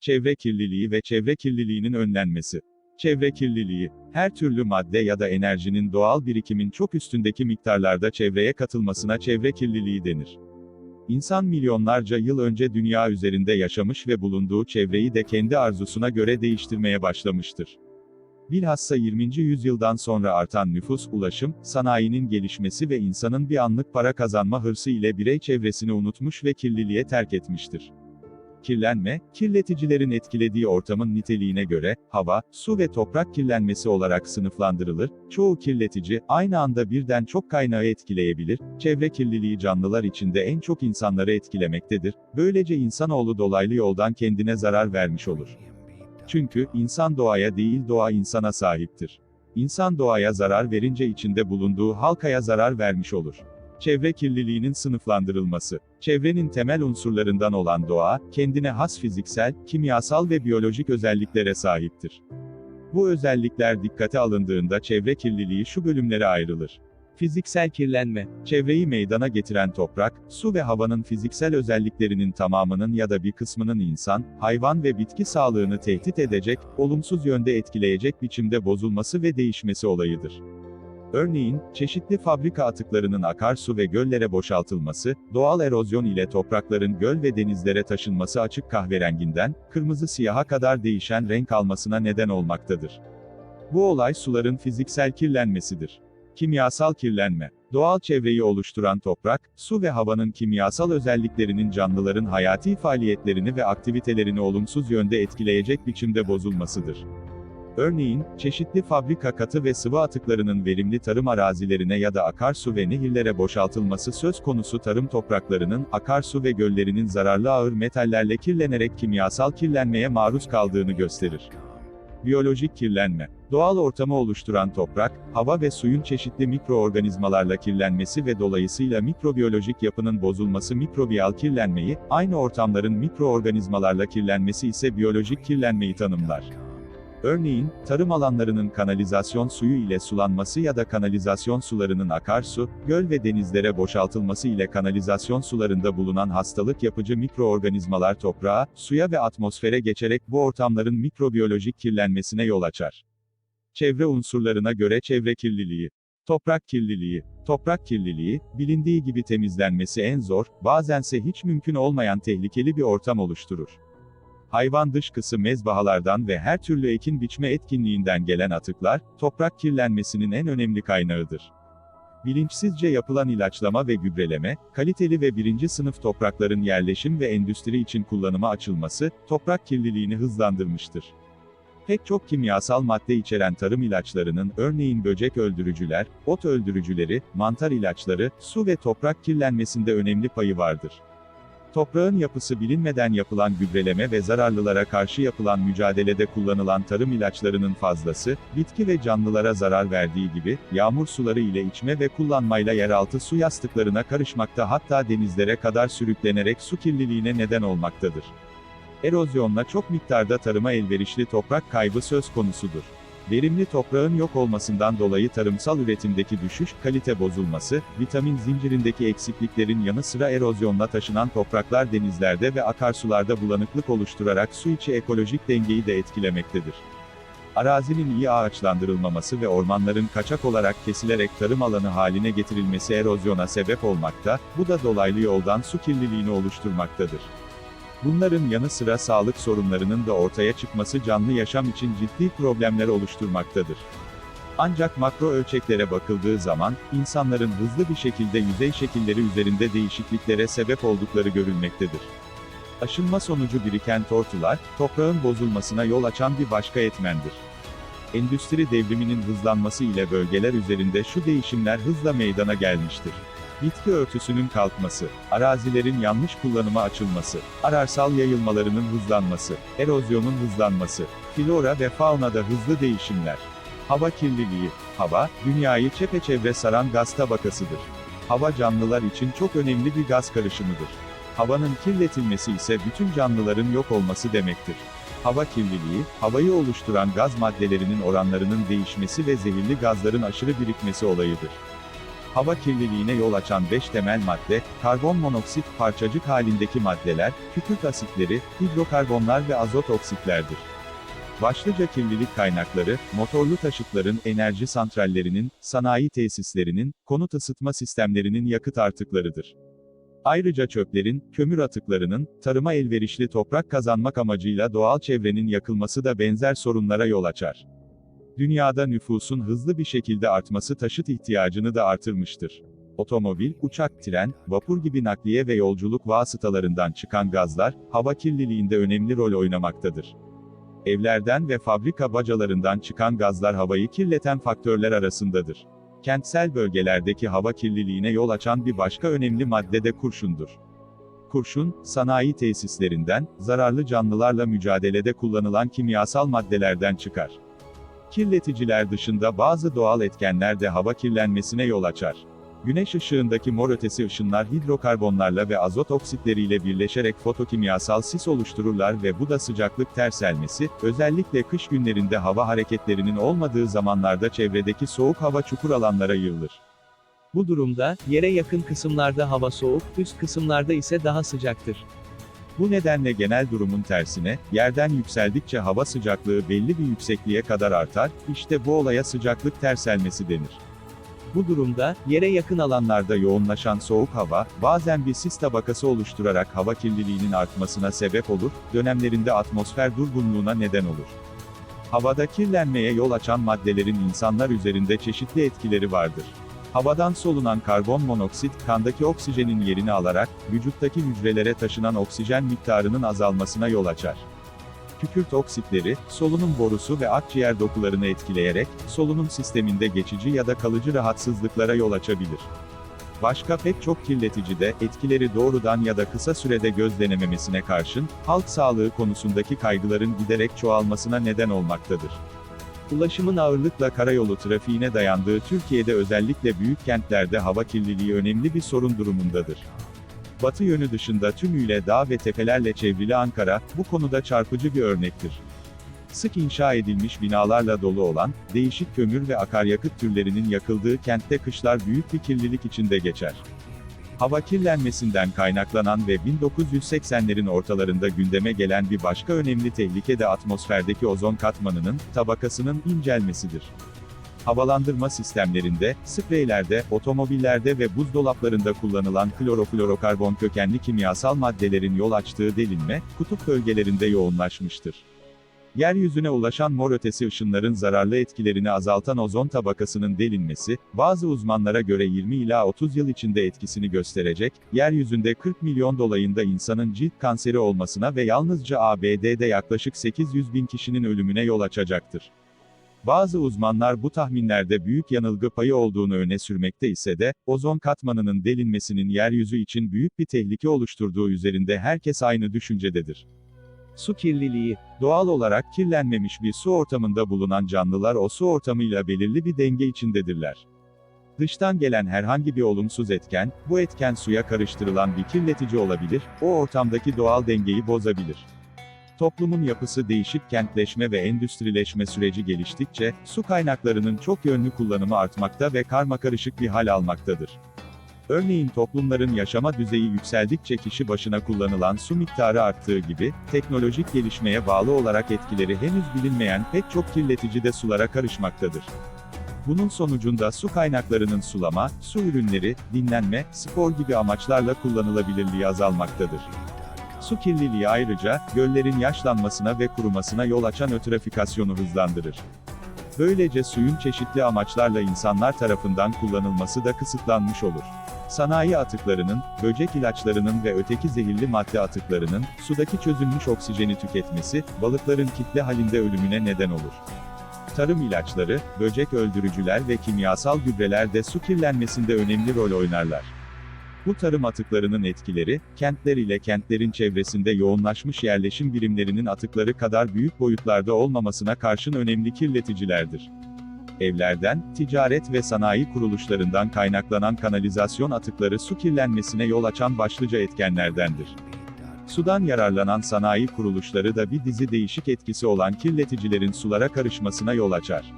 Çevre kirliliği ve çevre kirliliğinin önlenmesi. Çevre kirliliği, her türlü madde ya da enerjinin doğal birikimin çok üstündeki miktarlarda çevreye katılmasına çevre kirliliği denir. İnsan milyonlarca yıl önce dünya üzerinde yaşamış ve bulunduğu çevreyi de kendi arzusuna göre değiştirmeye başlamıştır. Bilhassa 20. yüzyıldan sonra artan nüfus, ulaşım, sanayinin gelişmesi ve insanın bir anlık para kazanma hırsı ile birey çevresini unutmuş ve kirliliğe terk etmiştir. Kirlenme, kirleticilerin etkilediği ortamın niteliğine göre, hava, su ve toprak kirlenmesi olarak sınıflandırılır. Çoğu kirletici, aynı anda birden çok kaynağı etkileyebilir. Çevre kirliliği canlılar içinde en çok insanları etkilemektedir. Böylece insanoğlu dolaylı yoldan kendine zarar vermiş olur. Çünkü, insan doğaya değil doğa insana sahiptir. İnsan doğaya zarar verince içinde bulunduğu halkaya zarar vermiş olur. Çevre kirliliğinin sınıflandırılması. Çevrenin temel unsurlarından olan doğa, kendine has fiziksel, kimyasal ve biyolojik özelliklere sahiptir. Bu özellikler dikkate alındığında çevre kirliliği şu bölümlere ayrılır. Fiziksel kirlenme, çevreyi meydana getiren toprak, su ve havanın fiziksel özelliklerinin tamamının ya da bir kısmının insan, hayvan ve bitki sağlığını tehdit edecek, olumsuz yönde etkileyecek biçimde bozulması ve değişmesi olayıdır. Örneğin, çeşitli fabrika atıklarının akarsu ve göllere boşaltılması, doğal erozyon ile toprakların göl ve denizlere taşınması açık kahverenginden, kırmızı siyaha kadar değişen renk almasına neden olmaktadır. Bu olay suların fiziksel kirlenmesidir. Kimyasal kirlenme. Doğal çevreyi oluşturan toprak, su ve havanın kimyasal özelliklerinin canlıların hayati faaliyetlerini ve aktivitelerini olumsuz yönde etkileyecek biçimde bozulmasıdır. Örneğin, çeşitli fabrika katı ve sıvı atıklarının verimli tarım arazilerine ya da akarsu ve nehirlere boşaltılması söz konusu tarım topraklarının, akarsu ve göllerinin zararlı ağır metallerle kirlenerek kimyasal kirlenmeye maruz kaldığını gösterir. Biyolojik kirlenme. Doğal ortamı oluşturan toprak, hava ve suyun çeşitli mikroorganizmalarla kirlenmesi ve dolayısıyla mikrobiyolojik yapının bozulması mikrobiyal kirlenmeyi, aynı ortamların mikroorganizmalarla kirlenmesi ise biyolojik kirlenmeyi tanımlar. Örneğin, tarım alanlarının kanalizasyon suyu ile sulanması ya da kanalizasyon sularının akarsu, göl ve denizlere boşaltılması ile kanalizasyon sularında bulunan hastalık yapıcı mikroorganizmalar toprağa, suya ve atmosfere geçerek bu ortamların mikrobiyolojik kirlenmesine yol açar. Çevre unsurlarına göre çevre kirliliği. Toprak kirliliği. Toprak kirliliği, bilindiği gibi temizlenmesi en zor, bazense hiç mümkün olmayan tehlikeli bir ortam oluşturur. Hayvan dışkısı mezbahalardan ve her türlü ekin biçme etkinliğinden gelen atıklar, toprak kirlenmesinin en önemli kaynağıdır. Bilinçsizce yapılan ilaçlama ve gübreleme, kaliteli ve birinci sınıf toprakların yerleşim ve endüstri için kullanıma açılması, toprak kirliliğini hızlandırmıştır. Pek çok kimyasal madde içeren tarım ilaçlarının, örneğin böcek öldürücüler, ot öldürücüleri, mantar ilaçları, su ve toprak kirlenmesinde önemli payı vardır. Toprağın yapısı bilinmeden yapılan gübreleme ve zararlılara karşı yapılan mücadelede kullanılan tarım ilaçlarının fazlası, bitki ve canlılara zarar verdiği gibi, yağmur suları ile içme ve kullanmayla yeraltı su yastıklarına karışmakta hatta denizlere kadar sürüklenerek su kirliliğine neden olmaktadır. Erozyonla çok miktarda tarıma elverişli toprak kaybı söz konusudur. Verimli toprağın yok olmasından dolayı tarımsal üretimdeki düşüş, kalite bozulması, vitamin zincirindeki eksikliklerin yanı sıra erozyonla taşınan topraklar denizlerde ve akarsularda bulanıklık oluşturarak su içi ekolojik dengeyi de etkilemektedir. Arazinin iyi ağaçlandırılmaması ve ormanların kaçak olarak kesilerek tarım alanı haline getirilmesi erozyona sebep olmakta, bu da dolaylı yoldan su kirliliğini oluşturmaktadır. Bunların yanı sıra sağlık sorunlarının da ortaya çıkması canlı yaşam için ciddi problemler oluşturmaktadır. Ancak makro ölçeklere bakıldığı zaman, insanların hızlı bir şekilde yüzey şekilleri üzerinde değişikliklere sebep oldukları görülmektedir. Aşınma sonucu biriken tortular, toprağın bozulmasına yol açan bir başka etmendir. Endüstri devriminin hızlanması ile bölgeler üzerinde şu değişimler hızla meydana gelmiştir. Bitki örtüsünün kalkması, arazilerin yanlış kullanıma açılması, ararsal yayılmalarının hızlanması, erozyonun hızlanması, flora ve faunada hızlı değişimler. Hava kirliliği, hava, dünyayı çepeçevre saran gaz tabakasıdır. Hava canlılar için çok önemli bir gaz karışımıdır. Havanın kirletilmesi ise bütün canlıların yok olması demektir. Hava kirliliği, havayı oluşturan gaz maddelerinin oranlarının değişmesi ve zehirli gazların aşırı birikmesi olayıdır. Hava kirliliğine yol açan 5 temel madde, karbon monoksit, parçacık halindeki maddeler, kükürt asitleri, hidrokarbonlar ve azot oksitlerdir. Başlıca kirlilik kaynakları, motorlu taşıtların, enerji santrallerinin, sanayi tesislerinin, konut ısıtma sistemlerinin yakıt artıklarıdır. Ayrıca çöplerin, kömür atıklarının, tarıma elverişli toprak kazanmak amacıyla doğal çevrenin yakılması da benzer sorunlara yol açar. Dünyada nüfusun hızlı bir şekilde artması taşıt ihtiyacını da artırmıştır. Otomobil, uçak, tren, vapur gibi nakliye ve yolculuk vasıtalarından çıkan gazlar, hava kirliliğinde önemli rol oynamaktadır. Evlerden ve fabrika bacalarından çıkan gazlar havayı kirleten faktörler arasındadır. Kentsel bölgelerdeki hava kirliliğine yol açan bir başka önemli madde de kurşundur. Kurşun, sanayi tesislerinden, zararlı canlılarla mücadelede kullanılan kimyasal maddelerden çıkar. Kirleticiler dışında bazı doğal etkenler de hava kirlenmesine yol açar. Güneş ışığındaki mor ötesi ışınlar hidrokarbonlarla ve azot oksitleriyle birleşerek fotokimyasal sis oluştururlar ve bu da sıcaklık terselmesi, özellikle kış günlerinde hava hareketlerinin olmadığı zamanlarda çevredeki soğuk hava çukur alanlara yığılır. Bu durumda, yere yakın kısımlarda hava soğuk, üst kısımlarda ise daha sıcaktır. Bu nedenle genel durumun tersine, yerden yükseldikçe hava sıcaklığı belli bir yüksekliğe kadar artar, işte bu olaya sıcaklık terselmesi denir. Bu durumda, Yere yakın alanlarda yoğunlaşan soğuk hava, bazen bir sis tabakası oluşturarak hava kirliliğinin artmasına sebep olur, dönemlerinde atmosfer durgunluğuna neden olur. Havada kirlenmeye yol açan maddelerin insanlar üzerinde çeşitli etkileri vardır. Havadan solunan karbon monoksit, kandaki oksijenin yerini alarak, vücuttaki hücrelere taşınan oksijen miktarının azalmasına yol açar. Kükürt oksitleri, solunum borusu ve akciğer dokularını etkileyerek, solunum sisteminde geçici ya da kalıcı rahatsızlıklara yol açabilir. Başka pek çok kirletici de, etkileri doğrudan ya da kısa sürede gözlenememesine karşın, halk sağlığı konusundaki kaygıların giderek çoğalmasına neden olmaktadır. Ulaşımın ağırlıkla karayolu trafiğine dayandığı Türkiye'de özellikle büyük kentlerde hava kirliliği önemli bir sorun durumundadır. Batı yönü dışında tümüyle dağ ve tepelerle çevrili Ankara, bu konuda çarpıcı bir örnektir. Sık inşa edilmiş binalarla dolu olan, değişik kömür ve akaryakıt türlerinin yakıldığı kentte kışlar büyük bir kirlilik içinde geçer. Hava kirlenmesinden kaynaklanan ve 1980'lerin ortalarında gündeme gelen bir başka önemli tehlike de atmosferdeki ozon katmanının, tabakasının incelmesidir. Havalandırma sistemlerinde, spreylerde, otomobillerde ve buzdolaplarında kullanılan kloroflorokarbon kökenli kimyasal maddelerin yol açtığı delinme, kutup bölgelerinde yoğunlaşmıştır. Yeryüzüne ulaşan mor ötesi ışınların zararlı etkilerini azaltan ozon tabakasının delinmesi, bazı uzmanlara göre 20 ila 30 yıl içinde etkisini gösterecek, yeryüzünde 40 milyon dolayında insanın cilt kanseri olmasına ve yalnızca ABD'de yaklaşık 800 bin kişinin ölümüne yol açacaktır. Bazı uzmanlar bu tahminlerde büyük yanılgı payı olduğunu öne sürmekte ise de, ozon katmanının delinmesinin yeryüzü için büyük bir tehlike oluşturduğu üzerinde herkes aynı düşüncededir. Su kirliliği, Doğal olarak kirlenmemiş bir su ortamında bulunan canlılar o su ortamıyla belirli bir denge içindedirler. Dıştan gelen herhangi bir olumsuz etken, bu etken suya karıştırılan bir kirletici olabilir, o ortamdaki doğal dengeyi bozabilir. Toplumun yapısı değişip kentleşme ve endüstrileşme süreci geliştikçe, su kaynaklarının çok yönlü kullanımı artmakta ve karmakarışık bir hal almaktadır. Örneğin toplumların yaşama düzeyi yükseldikçe kişi başına kullanılan su miktarı arttığı gibi, teknolojik gelişmeye bağlı olarak etkileri henüz bilinmeyen pek çok kirletici de sulara karışmaktadır. Bunun sonucunda su kaynaklarının sulama, su ürünleri, dinlenme, spor gibi amaçlarla kullanılabilirliği azalmaktadır. Su kirliliği ayrıca, göllerin yaşlanmasına ve kurumasına yol açan ötrafikasyonu hızlandırır. Böylece suyun çeşitli amaçlarla insanlar tarafından kullanılması da kısıtlanmış olur. Sanayi atıklarının, böcek ilaçlarının ve öteki zehirli madde atıklarının, sudaki çözülmüş oksijeni tüketmesi, balıkların kitle halinde ölümüne neden olur. Tarım ilaçları, böcek öldürücüler ve kimyasal gübreler de su kirlenmesinde önemli rol oynarlar. Bu tarım atıklarının etkileri, kentler ile kentlerin çevresinde yoğunlaşmış yerleşim birimlerinin atıkları kadar büyük boyutlarda olmamasına karşın önemli kirleticilerdir. Evlerden, ticaret ve sanayi kuruluşlarından kaynaklanan kanalizasyon atıkları su kirlenmesine yol açan başlıca etkenlerdendir. Sudan yararlanan sanayi kuruluşları da bir dizi değişik etkisi olan kirleticilerin sulara karışmasına yol açar.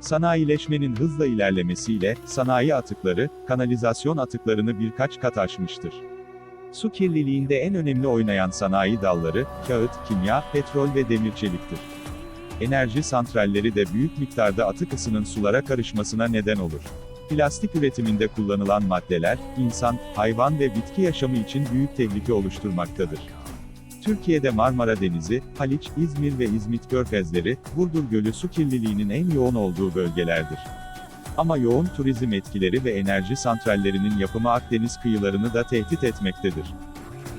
Sanayileşmenin hızla ilerlemesiyle, sanayi atıkları, kanalizasyon atıklarını birkaç kat aşmıştır. Su kirliliğinde en önemli oynayan sanayi dalları, kağıt, kimya, petrol ve demir çeliktir. Enerji santralleri de büyük miktarda atık ısının sulara karışmasına neden olur. Plastik üretiminde kullanılan maddeler, insan, hayvan ve bitki yaşamı için büyük tehlike oluşturmaktadır. Türkiye'de Marmara Denizi, Haliç, İzmir ve İzmit Körfezleri, Burdur Gölü su kirliliğinin en yoğun olduğu bölgelerdir. Ama yoğun turizm etkileri ve enerji santrallerinin yapımı Akdeniz kıyılarını da tehdit etmektedir.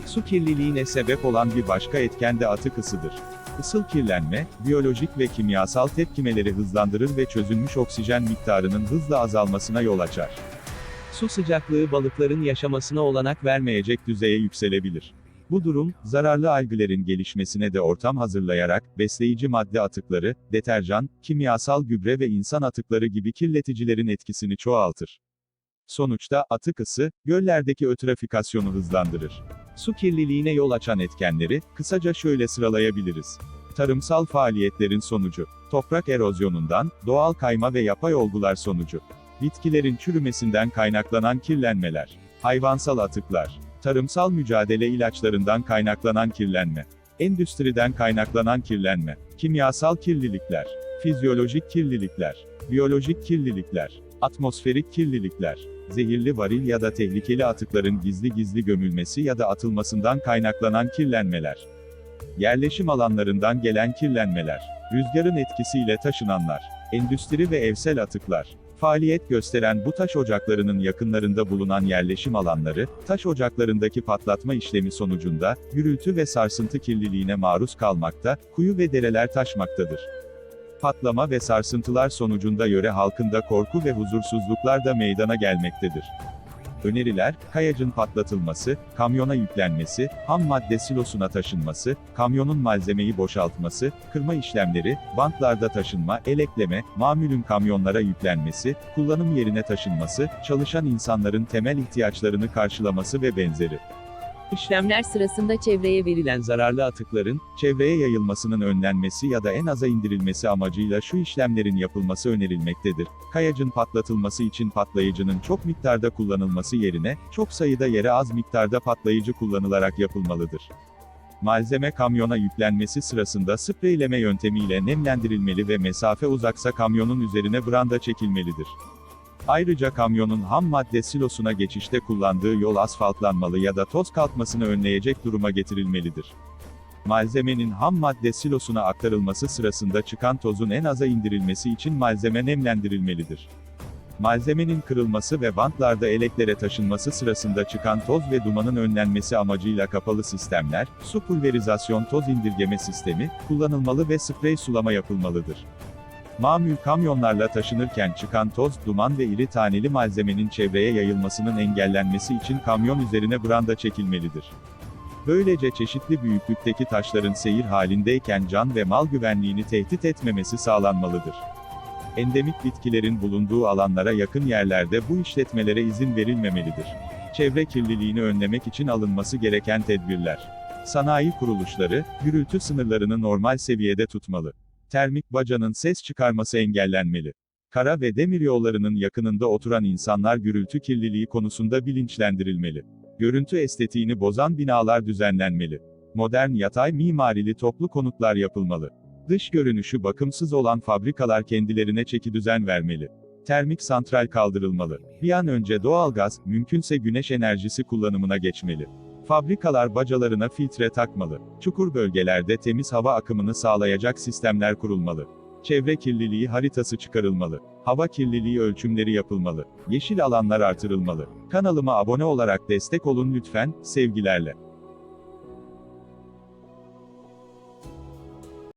Su kirliliğine sebep olan bir başka etken de atık ısıdır. Isıl kirlenme, biyolojik ve kimyasal tepkimeleri hızlandırır ve çözülmüş oksijen miktarının hızla azalmasına yol açar. Su sıcaklığı balıkların yaşamasına olanak Vermeyecek düzeye yükselebilir. Bu durum, zararlı alglerin gelişmesine de ortam hazırlayarak, besleyici madde atıkları, deterjan, kimyasal gübre ve insan atıkları gibi kirleticilerin etkisini çoğaltır. Sonuçta, atık ısı, göllerdeki ötrafikasyonu hızlandırır. Su kirliliğine yol açan etkenleri, kısaca şöyle sıralayabiliriz. Tarımsal faaliyetlerin sonucu, toprak erozyonundan, doğal kayma ve yapay olgular sonucu, bitkilerin çürümesinden kaynaklanan kirlenmeler, hayvansal atıklar, tarımsal mücadele ilaçlarından kaynaklanan kirlenme, endüstriden kaynaklanan kirlenme, kimyasal kirlilikler, fizyolojik kirlilikler, biyolojik kirlilikler, atmosferik kirlilikler, zehirli varil ya da tehlikeli atıkların gizli gizli gömülmesi ya da atılmasından kaynaklanan kirlenmeler, yerleşim alanlarından gelen kirlenmeler, rüzgarın etkisiyle taşınanlar, endüstri ve evsel atıklar, Faaliyet gösteren bu taş ocaklarının yakınlarında bulunan yerleşim alanları, taş ocaklarındaki patlatma işlemi sonucunda, gürültü ve sarsıntı kirliliğine maruz kalmakta, kuyu ve dereler taşmaktadır. Patlama ve sarsıntılar sonucunda yöre halkında korku ve huzursuzluklar da meydana gelmektedir. Öneriler, kayacın patlatılması, kamyona yüklenmesi, ham madde silosuna taşınması, kamyonun malzemeyi boşaltması, kırma işlemleri, bantlarda taşınma, elekleme, mamülün kamyonlara yüklenmesi, kullanım yerine taşınması, çalışan insanların temel ihtiyaçlarını karşılaması ve benzeri. İşlemler sırasında çevreye verilen zararlı atıkların, Çevreye yayılmasının önlenmesi ya da en aza indirilmesi amacıyla şu işlemlerin yapılması önerilmektedir. Kayacın patlatılması için patlayıcının çok miktarda kullanılması yerine, çok sayıda yere az miktarda patlayıcı kullanılarak yapılmalıdır. Malzeme kamyona yüklenmesi sırasında spreyleme yöntemiyle nemlendirilmeli ve mesafe uzaksa kamyonun üzerine branda çekilmelidir. Ayrıca kamyonun ham madde silosuna geçişte kullandığı yol asfaltlanmalı ya da toz kalkmasını önleyecek duruma getirilmelidir. Malzemenin ham madde silosuna aktarılması sırasında çıkan tozun en aza indirilmesi için malzeme nemlendirilmelidir. Malzemenin kırılması ve bantlarda eleklere taşınması sırasında çıkan toz ve dumanın önlenmesi amacıyla kapalı sistemler, su pulverizasyon toz indirgeme sistemi, kullanılmalı ve sprey sulama yapılmalıdır. Mamül kamyonlarla taşınırken çıkan toz, duman ve iri taneli malzemenin çevreye yayılmasının engellenmesi için kamyon üzerine branda çekilmelidir. Böylece çeşitli büyüklükteki taşların seyir halindeyken can ve mal güvenliğini tehdit etmemesi sağlanmalıdır. Endemik bitkilerin bulunduğu alanlara yakın yerlerde bu işletmelere izin verilmemelidir. Çevre kirliliğini önlemek için alınması gereken tedbirler. Sanayi kuruluşları, gürültü sınırlarını normal seviyede tutmalı. Termik bacanın ses çıkarması engellenmeli. Kara ve demir yollarının yakınında oturan insanlar gürültü kirliliği konusunda bilinçlendirilmeli. Görüntü estetiğini bozan binalar düzenlenmeli. Modern yatay mimarili toplu konutlar yapılmalı. Dış görünüşü bakımsız olan fabrikalar kendilerine çeki düzen vermeli. Termik santral kaldırılmalı. Bir an önce doğalgaz, mümkünse güneş enerjisi kullanımına geçmeli. Fabrikalar bacalarına filtre takmalı. Çukur bölgelerde temiz hava akımını sağlayacak sistemler kurulmalı. Çevre kirliliği haritası çıkarılmalı. Hava kirliliği ölçümleri yapılmalı. Yeşil alanlar artırılmalı. Kanalıma abone olarak destek olun lütfen, sevgilerle.